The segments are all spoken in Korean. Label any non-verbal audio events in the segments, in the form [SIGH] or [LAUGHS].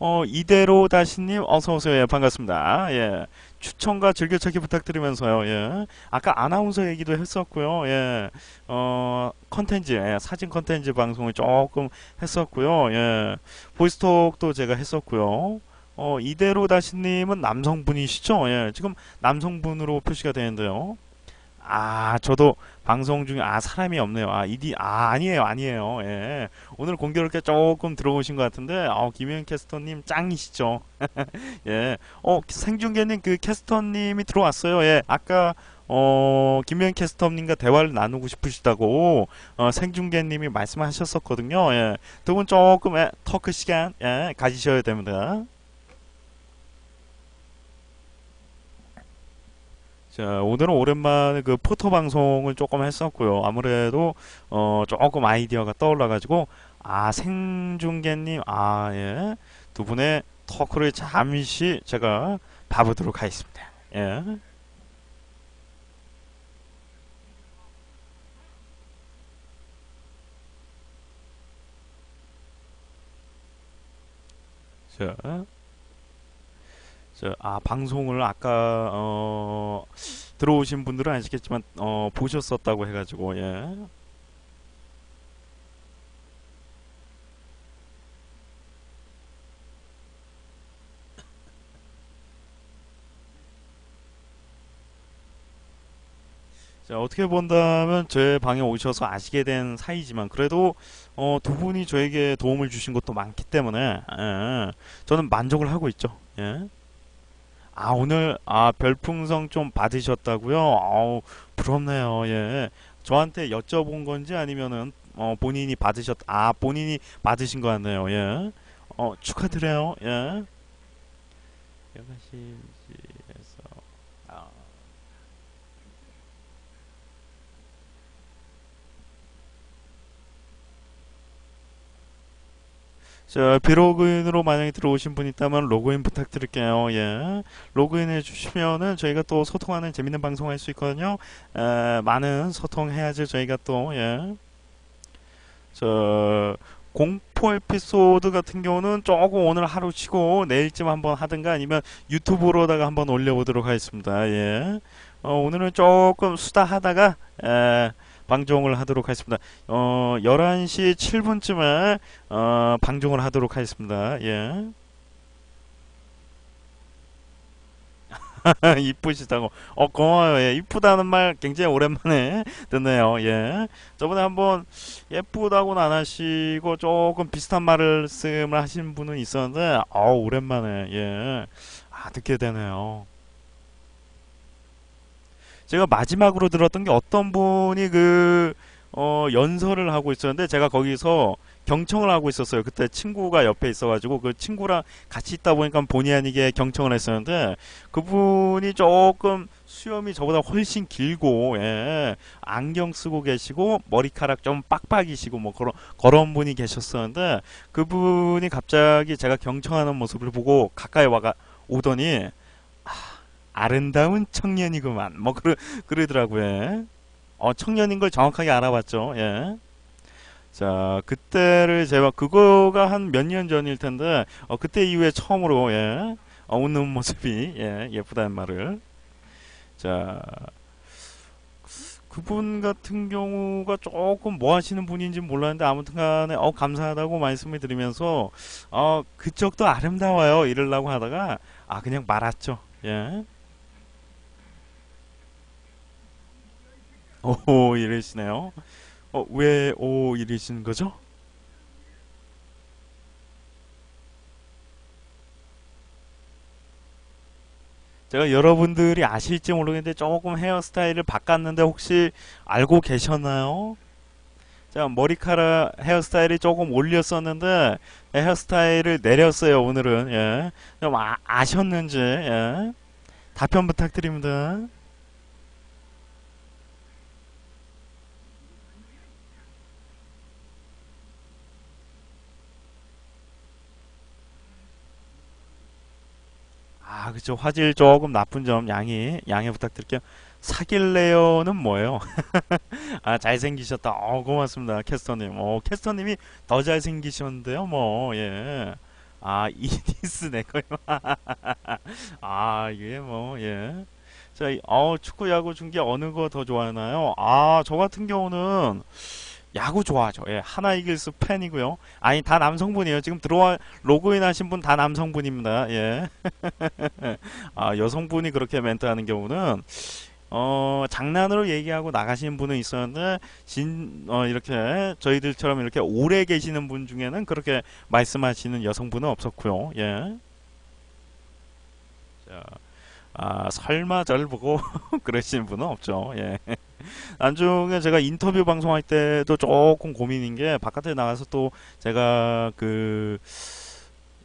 어, 이대로 다시님 어서오세요. 예, 반갑습니다. 예. 추천과 즐겨찾기 부탁드리면서요. 예. 아까 아나운서 얘기도 했었고요. 예. 어, 컨텐츠, 예, 사진 컨텐츠 방송을 조금 했었고요. 예. 보이스톡도 제가 했었고요. 어, 이대로 다시님은 남성분이시죠? 예. 지금 남성분으로 표시가 되는데요. 아, 저도 방송 중에 아 사람이 없네요. 아 이디 아 아니에요, 아니에요. 예. 오늘 공교롭게 조금 들어오신 것 같은데, 어, 김현 캐스터님 짱이시죠? [LAUGHS] 예. 어 생중계님 그 캐스터님이 들어왔어요. 예. 아까 어 김현 캐스터님과 대화를 나누고 싶으시다고 어, 생중계님이 말씀하셨었거든요. 예. 두분 조금 예, 터크 시간 예, 가지셔야 됩니다. 자, 오늘은 오랜만에 그 포토 방송을 조금 했었고요. 아무래도 어 조금 아이디어가 떠올라가지고 아 생중계님 아 예. 두 분의 토크를 잠시 제가 봐보도록 하겠습니다. 예. 자, 자, 아 방송을 아까 어 들어오신 분들은 아시겠지만 어 보셨었다고 해가지고 예. 자, 어떻게 본다면 제 방에 오셔서 아시게 된 사이지만 그래도 어, 두 분이 저에게 도움을 주신 것도 많기 때문에 예, 저는 만족을 하고 있죠. 예. 아, 오늘 아, 별풍선 좀 받으셨다고요? 아우, 부럽네요. 예. 저한테 여쭤본 건지 아니면은 어, 본인이 받으셨 아, 본인이 받으신 것 같네요. 예. 어, 축하드려요. 예. 여가시에서 아, 자, 비로그인으로 만약에 들어오신 분 있다면 로그인 부탁드릴게요. 예. 로그인 해주시면은 저희가 또 소통하는 재밌는 방송 할 수 있거든요. 에, 많은 소통해야지 저희가 또, 예. 저, 공포 에피소드 같은 경우는 조금 오늘 하루 쉬고 내일쯤 한번 하든가 아니면 유튜브로다가 한번 올려보도록 하겠습니다. 예. 어, 오늘은 조금 수다 하다가, 에, 방송을 하도록 하겠습니다. 어, 11시 7분쯤에 어, 방송을 하도록 하겠습니다. 예. [LAUGHS] 이쁘시다고. 어, 고마워요. 예, 이쁘다는 말 굉장히 오랜만에 [LAUGHS] 듣네요. 예. 저번에 한번 예쁘다고는 안 하시고 조금 비슷한 말씀을 하신 분은 있었는데, 어, 오랜만에, 예. 아, 듣게 되네요. 제가 마지막으로 들었던 게 어떤 분이 그, 어, 연설을 하고 있었는데 제가 거기서 경청을 하고 있었어요. 그때 친구가 옆에 있어가지고 그 친구랑 같이 있다 보니까 본의 아니게 경청을 했었는데 그분이 조금 수염이 저보다 훨씬 길고, 예, 안경 쓰고 계시고 머리카락 좀 빡빡이시고 뭐 그런, 그런 분이 계셨었는데 그분이 갑자기 제가 경청하는 모습을 보고 가까이 와가 오더니 아름다운 청년이구만. 뭐 그러 그러더라고요. 어, 청년인 걸 정확하게 알아봤죠. 예. 자, 그때를 제가 그거가 한 몇 년 전일 텐데 어, 그때 이후에 처음으로 예. 어, 웃는 모습이 예, 예쁘다는 말을. 자, 그분 같은 경우가 조금 뭐 하시는 분인지 몰랐는데 아무튼 간에 어, 감사하다고 말씀을 드리면서 어, 그쪽도 아름다워요. 이러려고 하다가 아, 그냥 말았죠. 예. 오, 이러시네요. 어, 왜, 오, 이러시는 거죠? 제가 여러분들이 아실지 모르겠는데 조금 헤어스타일을 바꿨는데 혹시 알고 계셨나요? 자, 머리카락 헤어스타일이 조금 올렸었는데 헤어스타일을 내렸어요, 오늘은. 예. 좀 아, 아셨는지, 예. 답변 부탁드립니다. 아, 그쵸. 화질 조금 나쁜 점 양해, 양해 부탁드릴게요. 사귈래요는 뭐예요? [LAUGHS] 아, 잘생기셨다. 어, 고맙습니다. 캐스터님. 어, 캐스터님이 더 잘생기셨는데요. 뭐, 예. 아, 이니스 내 거요. 아, 이게 뭐, 예. 자, 이- 어, 축구, 야구, 중계 어느 거 더 좋아하나요? 아, 저 같은 경우는 야구 좋아하죠. 예, 하나 이글스 팬이고요. 아니, 다 남성분이에요. 지금 들어와, 로그인 하신 분 다 남성분입니다. 예. [LAUGHS] 아, 여성분이 그렇게 멘트하는 경우는, 어, 장난으로 얘기하고 나가시는 분은 있었는데, 진, 어, 이렇게, 저희들처럼 이렇게 오래 계시는 분 중에는 그렇게 말씀하시는 여성분은 없었고요. 예. 자, 아, 설마 절 보고 [LAUGHS] 그러시는 분은 없죠. 예. 나중에 제가 인터뷰 방송할 때도 조금 고민인 게 바깥에 나가서 또 제가 그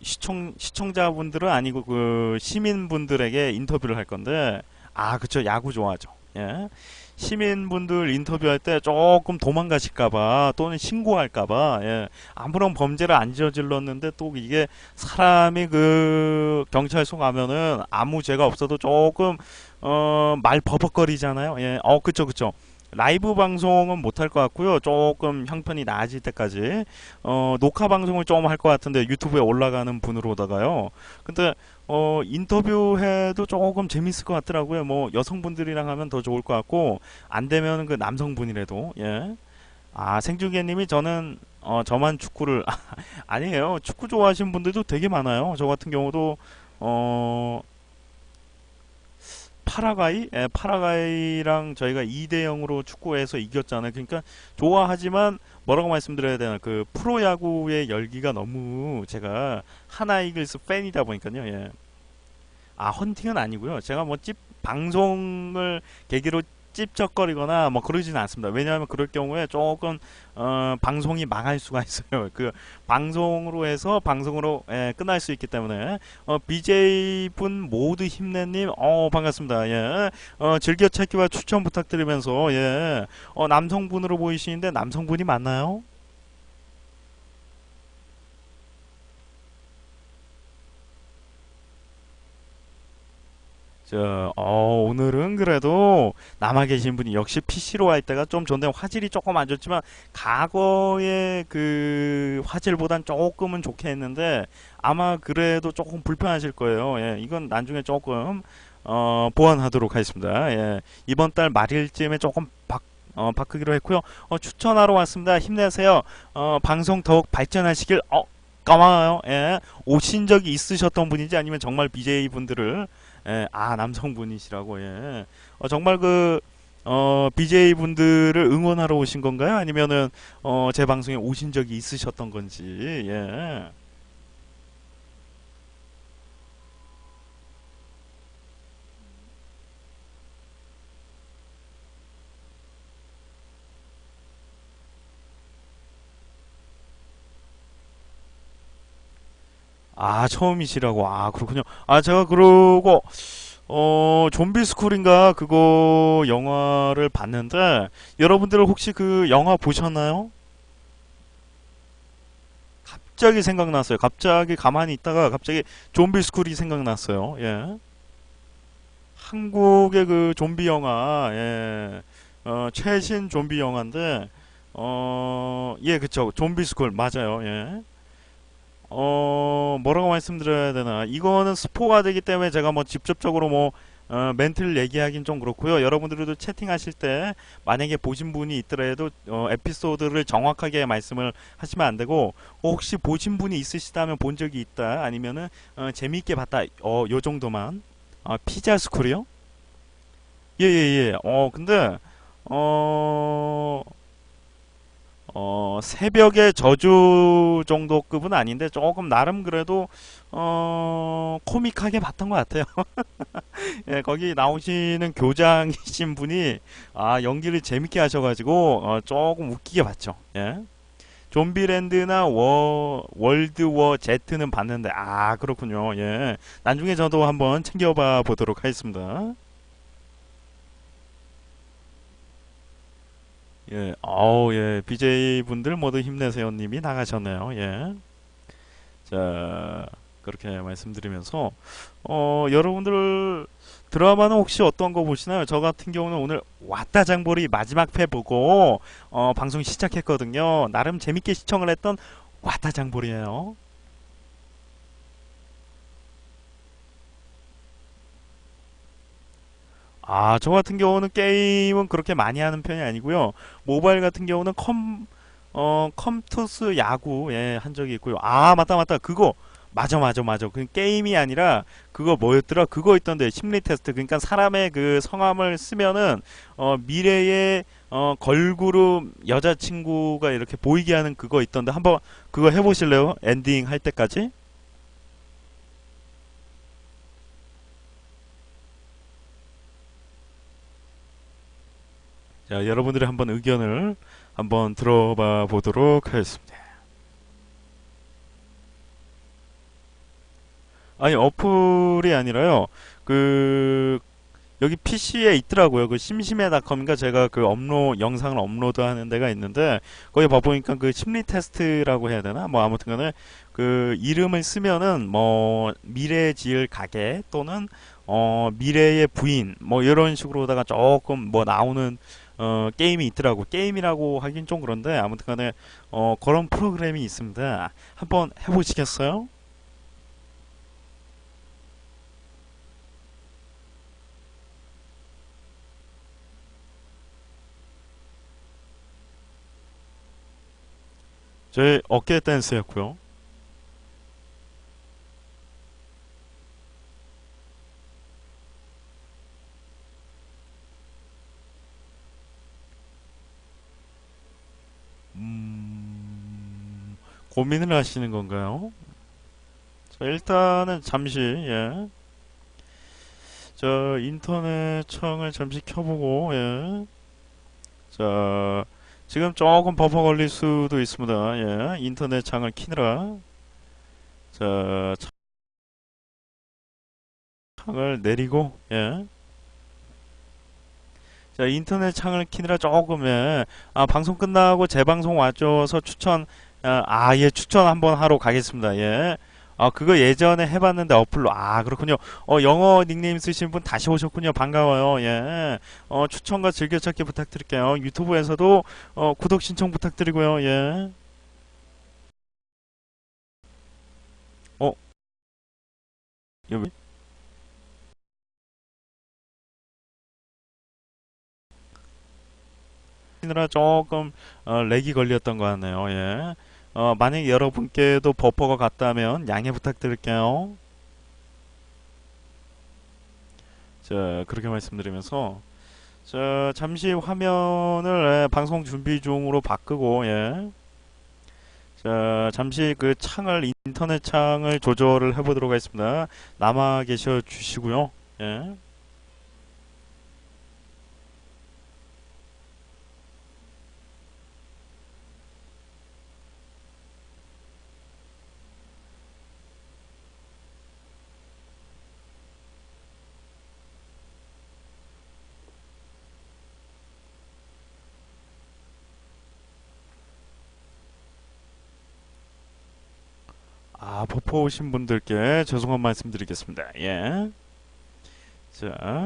시청 시청자분들은 아니고 그 시민분들에게 인터뷰를 할 건데 아 그쵸 야구 좋아하죠. 예. 시민분들 인터뷰할 때 조금 도망가실까봐 또는 신고할까봐 예. 아무런 범죄를 안 저질렀는데 또 이게 사람이 그 경찰서 가면은 아무 죄가 없어도 조금 어 말 버벅거리잖아요. 예. 어 그쵸 그쵸. 라이브 방송은 못할 것 같고요. 조금 형편이 나아질 때까지 어 녹화 방송을 좀 할 것 같은데 유튜브에 올라가는 분으로다가요. 근데 어 인터뷰해도 조금 재밌을 것 같더라고요. 뭐 여성분들이랑 하면 더 좋을 것 같고 안 되면 그 남성분이라도 예. 아 생중계님이 저는 어 저만 축구를 [LAUGHS] 아니에요. 축구 좋아하시는 분들도 되게 많아요. 저 같은 경우도 어 파라과이? 예, 파라과이랑 저희가 2대 0으로 축구해서 이겼잖아요. 그러니까 좋아하지만 뭐라고 말씀드려야 되나 그 프로야구의 열기가 너무 제가 하나 이글스 팬이다 보니까요. 예. 아 헌팅은 아니고요. 제가 뭐찝 방송을 계기로 찝쩍거리거나 뭐 그러지는 않습니다. 왜냐하면 그럴 경우에 조금 어, 방송이 망할 수가 있어요. [LAUGHS] 그 방송으로 해서 방송으로 예, 끝날 수 있기 때문에 어, BJ 분 모두 힘내님 어 반갑습니다. 예. 어, 즐겨찾기와 추천 부탁드리면서 예. 어, 남성분으로 보이시는데 남성분이 맞나요? 저, 어, 오늘은 그래도 남아 계신 분이 역시 PC로 할 때가 좀 좋은데 화질이 조금 안 좋지만 과거의 그 화질보단 조금은 좋게 했는데 아마 그래도 조금 불편하실 거예요. 예, 이건 나중에 조금 어, 보완하도록 하겠습니다. 예, 이번 달 말일쯤에 조금 바, 어, 바꾸기로 했고요. 어, 추천하러 왔습니다. 힘내세요. 어, 방송 더욱 발전하시길 어, 고마워요. 예, 오신 적이 있으셨던 분인지 아니면 정말 BJ 분들을 예, 아 남성분이시라고 예. 어, 정말 그 어, BJ 분들을 응원하러 오신 건가요? 아니면은 어, 제 방송에 오신 적이 있으셨던 건지 예. 아 처음이시라고 아 그렇군요. 아 제가 그러고 어 좀비 스쿨인가 그거 영화를 봤는데 여러분들 혹시 그 영화 보셨나요? 갑자기 생각났어요. 갑자기 가만히 있다가 갑자기 좀비 스쿨이 생각났어요. 예. 한국의 그 좀비 영화, 예. 어, 최신 좀비 영화인데, 어, 예, 그쵸. 좀비 스쿨, 맞아요. 예. 어, 뭐라고 말씀드려야 되나. 이거는 스포가 되기 때문에 제가 뭐 직접적으로 뭐, 어, 멘트를 얘기하긴 좀 그렇고요. 여러분들도 채팅하실 때 만약에 보신 분이 있더라도 어, 에피소드를 정확하게 말씀을 하시면 안 되고 어, 혹시 보신 분이 있으시다면 본 적이 있다 아니면은 어, 재미있게 봤다 어, 요 정도만 아, 피자 스쿨이요? 예예예. 어 근데 어 어, 새벽의 저주 정도 급은 아닌데 조금 나름 그래도 어, 코믹하게 봤던 것 같아요. [LAUGHS] 예, 거기 나오시는 교장이신 분이 아, 연기를 재밌게 하셔가지고 어, 조금 웃기게 봤죠. 예. 좀비랜드나 워, 월드워 Z는 봤는데 아, 그렇군요. 예. 나중에 저도 한번 챙겨봐 보도록 하겠습니다. 예, 어우, 예, BJ 분들 모두 힘내세요 님이 나가셨네요. 예. 자, 그렇게 말씀드리면서, 어, 여러분들 드라마는 혹시 어떤 거 보시나요? 저 같은 경우는 오늘 왔다 장보리 마지막 회 보고, 어, 방송 시작했거든요. 나름 재밌게 시청을 했던 왔다 장보리예요. 아, 저 같은 경우는 게임은 그렇게 많이 하는 편이 아니고요. 모바일 같은 경우는 컴, 어, 컴투스 야구, 예, 한 적이 있고요. 아, 맞다, 맞다. 그거. 맞아, 맞아, 맞아. 그 게임이 아니라 그거 뭐였더라? 그거 있던데. 심리 테스트. 그러니까 사람의 그 성함을 쓰면은, 어, 미래의, 어, 걸그룹 여자친구가 이렇게 보이게 하는 그거 있던데. 한번 그거 해보실래요? 엔딩 할 때까지? 자, 여러분들의 한번 의견을 한번 들어봐 보도록 하겠습니다. 아니, 어플이 아니라요. 그, 여기 PC에 있더라고요. 그 심심해닷컴인가 제가 그 업로, 영상을 업로드 하는 데가 있는데, 거기 봐보니까 그 심리 테스트라고 해야 되나? 뭐 아무튼 간에 그 이름을 쓰면은 뭐 미래 지을 가게 또는 어, 미래의 부인 뭐 이런 식으로다가 조금 뭐 나오는 어, 게임이 있더라고. 게임이라고 하긴 좀 그런데 아무튼 간에 어, 그런 프로그램이 있습니다. 한번 해보시겠어요? 저희 어깨 댄스였고요. 고민을 하시는 건가요? 자, 일단은 잠시, 예. 저, 인터넷 창을 잠시 켜보고, 예. 자, 지금 조금 버퍼 걸릴 수도 있습니다. 예. 인터넷 창을 키느라. 자, 창을 내리고, 예. 자, 인터넷 창을 키느라 조금, 예. 아, 방송 끝나고 재방송 와줘서 추천, 아, 아, 예, 추천 한번 하러 가겠습니다. 예. 아, 그거 예전에 해봤는데 어플로. 아, 그렇군요. 어, 영어 닉네임 쓰신 분 다시 오셨군요. 반가워요. 예. 어, 추천과 즐겨찾기 부탁드릴게요. 유튜브에서도, 어, 구독 신청 부탁드리고요. 예. 어, 여기. 키느라 조금, 어, 렉이 걸렸던 것 같네요. 예. 어, 만약 여러분께도 버퍼가 갔다면 양해 부탁드릴게요. 자, 그렇게 말씀드리면서 자, 잠시 화면을 예, 방송 준비 중으로 바꾸고 예. 자, 잠시 그 창을 인터넷 창을 조절을 해보도록 하겠습니다. 남아 계셔 주시고요. 예. 아, 버퍼 오신 분들께 죄송한 말씀 드리겠습니다. 예. 자.